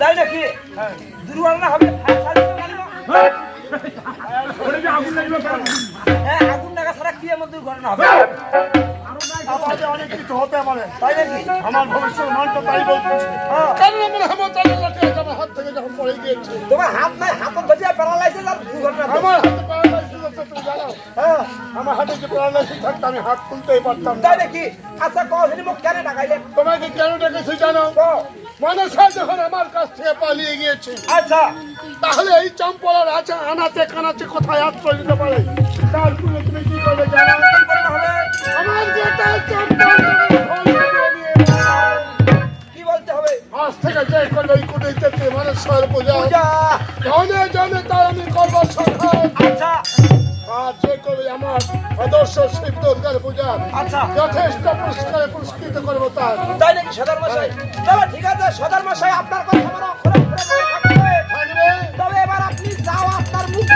তাই নাকি দুর্ঘটনা হবে। আগুন কেন? হ্যাঁ আগুন লাগা ছাড়া কি এমন দুর্ঘটনা হবে? অনেক কিছু হতে পারে। তাই নাকি আমার ভবিষ্যৎ মানটা তাই বলতেছে হ্যাঁ। কেন তাদের লাঠি আমার হাত থেকে যখন পড়ে গিয়েছে? তোমার হাত নাই হাত ধরে প্যারালাইসিস আর দুর্ঘটনা হবে। আমার হাতে প্যারালাইসিস আছে তুমি জানো? হ্যাঁ। আমার হাতে যে প্যারালাইসিস থাকতো আমি হাত তুলতেই পারতাম তাই নাকি আচ্ছা কেন ডাকাইলেন তোমাকে কেন ডেকেছি জানো? কও। যখন আমার কাছ থেকে পালিয়ে গিয়েছে আচ্ছা। তাহলে এই চম্পলার আছে আনাচে কানাচে কোথায় আশ্রয় দিতে পারে? তার তুমি কি করবে জানো? আমার যেটা আজ থেকে যে কোনো এই কুটিতে মানুষের পূজা। জনে জনে তার আমি করব আচ্ছা। আর যে কবি আমার আদর্শ শিব দুর্গার পূজা আচ্ছা। যথেষ্ট পুরস্কারে পুরস্কৃত করব তার। তাই নাকি সদর মশাই? তবে ঠিক আছে সদর মশাই আপনার কথা আমার অক্ষরে অক্ষরে মনে থাকবে। তবে এবার আপনি যাও আপনার মুখ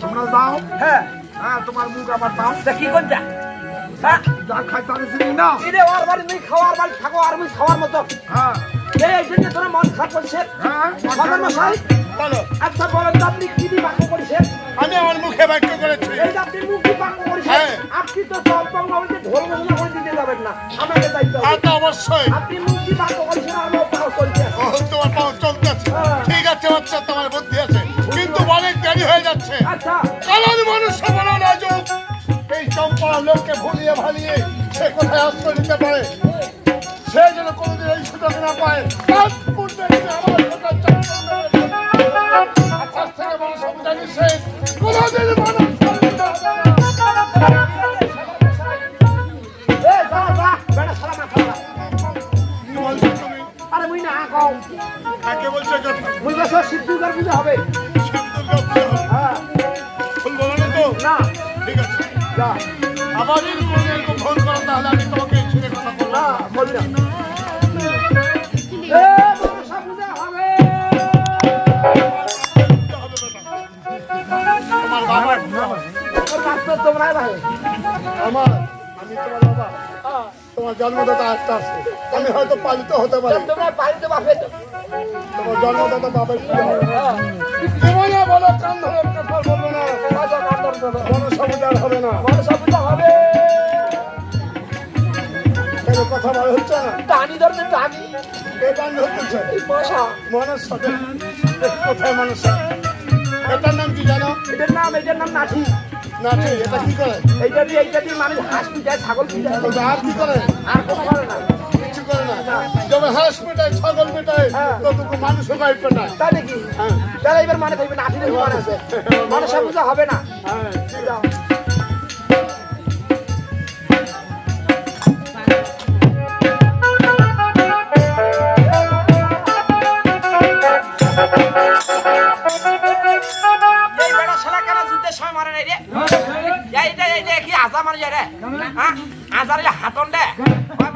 তোমরা যাও। হ্যাঁ। হ্যাঁ তোমার মুখ আমার পাও কি কোনটা হ্যাঁ? যা খাই তার চিনি না। ইরে ওর বাড়ি তুই খাওয়ার বাড়ি থাকো আর মুই খাওয়ার মতো। হ্যাঁ। এই জন্য তোর মন খারাপ করছে হ্যাঁ সদর মশাই। বলো। আচ্ছা বলেন তো আপনি কি দিয়ে বাক্য করেছেন আমি আমার মুখে বাক্য করেছি। এই যে আপনি মুখ বাক্য করেছেন হ্যাঁ। আপনি তো চম্পং নবীকে ঢোল ঘোষণা করে দিতে যাবেন না। আমাকে দায়িত্ব তা তো অবশ্যই। আপনি মুখে বাক্য করেছেন আর চম্পা ভুলিয়ে ভালিয়ে সে কোথায় আশ্রয় নিতে পারে? সে যেন কোনোদিন এই সুযোগ না পায়। তার পূর্বে তিনি আমার কথা চম্পা আকাশ থেকে মানুষ জানি সে। কোনোদিন মানুষ ছাড়িতে হবে কাকে বলছো কথা? পুজো শিব দুর্গা পুজো। হ্যাঁ। বলো না তো? না। ঠিক আছে। যা। আবার যদি কোনো ফোন করো তাহলে আমি তোমাকে ছেড়ে কথা বলব। না না। না। এ মনসা পূজা হবে। তোমার বাবা ওর রাস্তা তোমরা ভাই আমার আমি তোমার বাবা। তোমার জন্মদাতা একটা আছে। আমি হয়তো পালিত হতে পারি। তোমরা বাড়িতে বাপে তোমার জন্মদাতা বাবা জীবনে বলো কান ধরে বলব না। সমাধান হবে না। মনসা পূজা হবে। কেন কথা হচ্ছে না? টানি ধরতে টানি। কে গান হচ্ছে মশা। কোথায় মানুষ এটার নাম কি জানো? এটার নাম এটার নাম নাঠি এটা কি করে? এইটা দিয়ে এইটা দিয়ে মানুষ হাঁস পিটায় ছাগল পিটায়। আর কি করে? আর না। হাঁস পেটায় ছাগল পেটায় হ্যাঁ। ততটুকু মানুষও গাই পেটায়। তাই নাকি? তাহলে এবার মানে থাকবে নাঠি নাকি মানে আছে। মনসা পূজা হবে না। হ্যাঁ। যাও। এই বেটা শালা কেন যুদ্ধের সময় মারে নাই এই যে এই কি আজা মারি রে? হ্যাঁ? আজার হাতন দে। মানে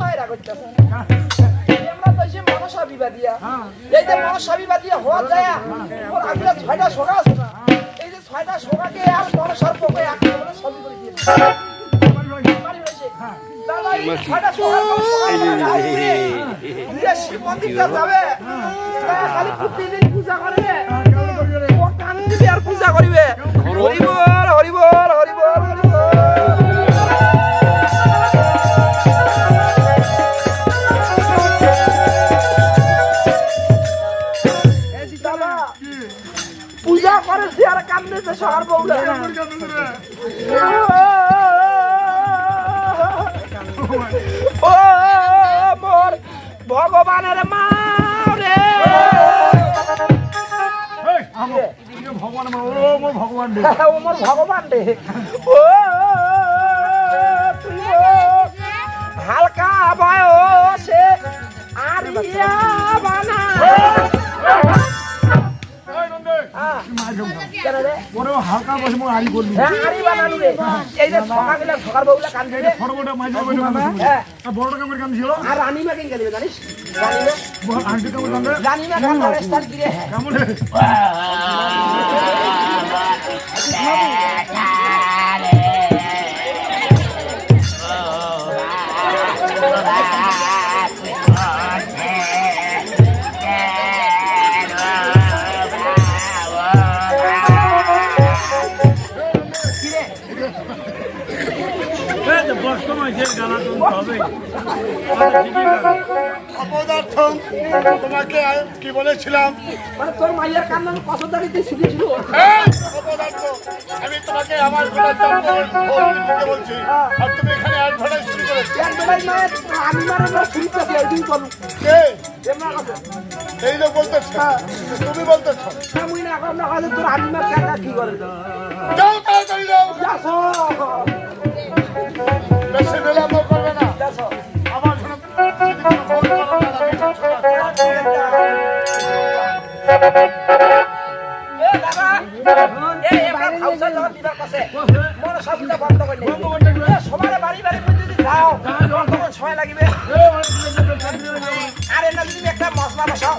মায়ের অত্যাচার। এই যে মনসা বিবাদিয়া। এই যে মনসা বিবাদিয়া হওয়া যায়, ওর আগলে ছয়টা সোনা আছে না? এই যে ছয়টা সোনাকে আর মনসার পোকে একেবারে ছবি করে। দাদা, এই ছয়টা সোনার দিয়ে শিব মন্দিরটা যাবে খালি প্রতিদিন পূজা করবে ও কান দিবে আর পূজা করিবে হরিবর হরিবর হরিবর হরিবর পূজা করে সে আর কান্দেছে শহর বউলা ও মোর ভগবানের মা রে ভগবান ও আমার ভগবান রে। ও মোর ভগবান রে ও হালকা বয়সে আরিয়া বানা হ্যাঁ। কেন রে ও হালকা বসে মোর আড়ি করলি। হ্যাঁ আরি বানালু রে এই যে সকালে সকাল বউলা ফটোটা হ্যাঁ ছিল? আর কেন গেলি জানিস বড় আন্টি কেমন গিরে হ্যাঁ রে? অপদার্থ, তোমাকে কি বলেছিলাম তোর মাইয়ার কান্না কত দাঁড়িয়ে শুনেছিল অপদার্থ, আমি তোমাকে আমার বলছি আর তুমি এখানে অ্যাডভার্টাইজ শুরু করেছ আমি মারে শুনতেছি এই লোক বলতেছ তুমি বলতেছ না হলে তোর আনিমার কাকা কি করে যাও তাড়াতাড়ি যাও। বেশি বিলম্ব সময় লাগিবে আরে না যদি একটা মশলা বসাও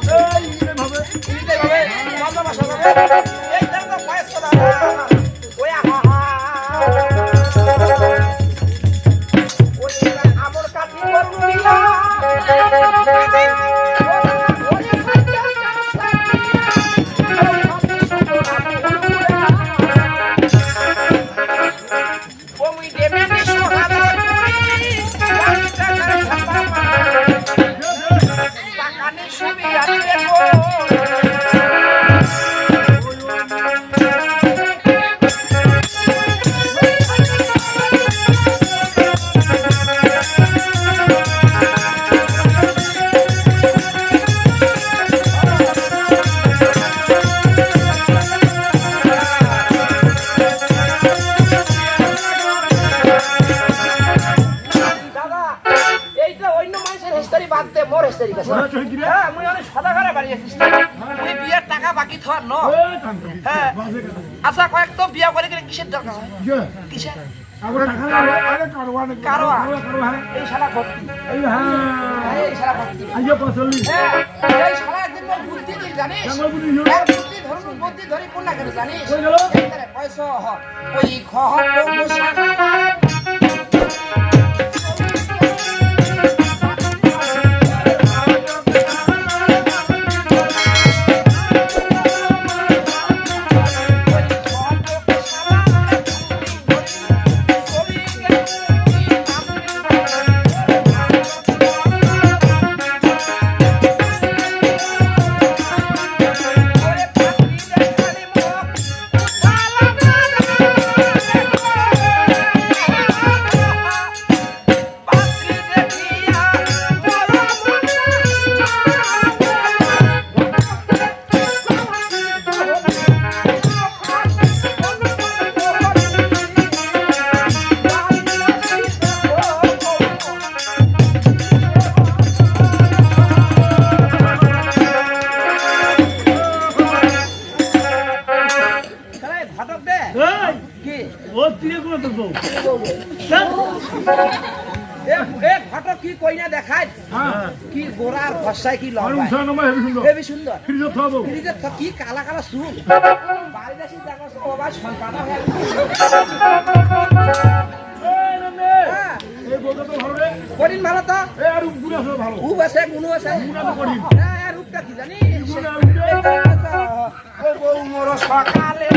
মশলা বসাও বাড়ি আছিস মুই বিয়ের টাকা বাকি থর ন? হ্যাঁ আচ্ছা কয়েক তো বিয়া করে গেলে কিসের দরকার হয়? কিসের? কারোয়া এই শালা ভর্তি এই শালা ভর্তি এই শালা একদিন বুদ্ধি জানিস? বুদ্ধি দিল? এক বুদ্ধি ধরুন বুদ্ধি ধরি কোন না কেন জানিস? কই গেল? এইখানে পয়সা ওই ঘটক দে কি? এ এ ঘটক কি কই না দেখায় কি গোড়ার ভরসায় কি লম্বায়? হেবি সুন্দর। ফ্রিজের কি কালা কালা চুল। বাড়িতে এসে দেখো ও সন্তানা হয়ে হ্যাঁ, করিন ভালো তো? উপ আছে গুনু আছে হ্যাঁ, রূপটা কি গুণা বউ মোর সকালে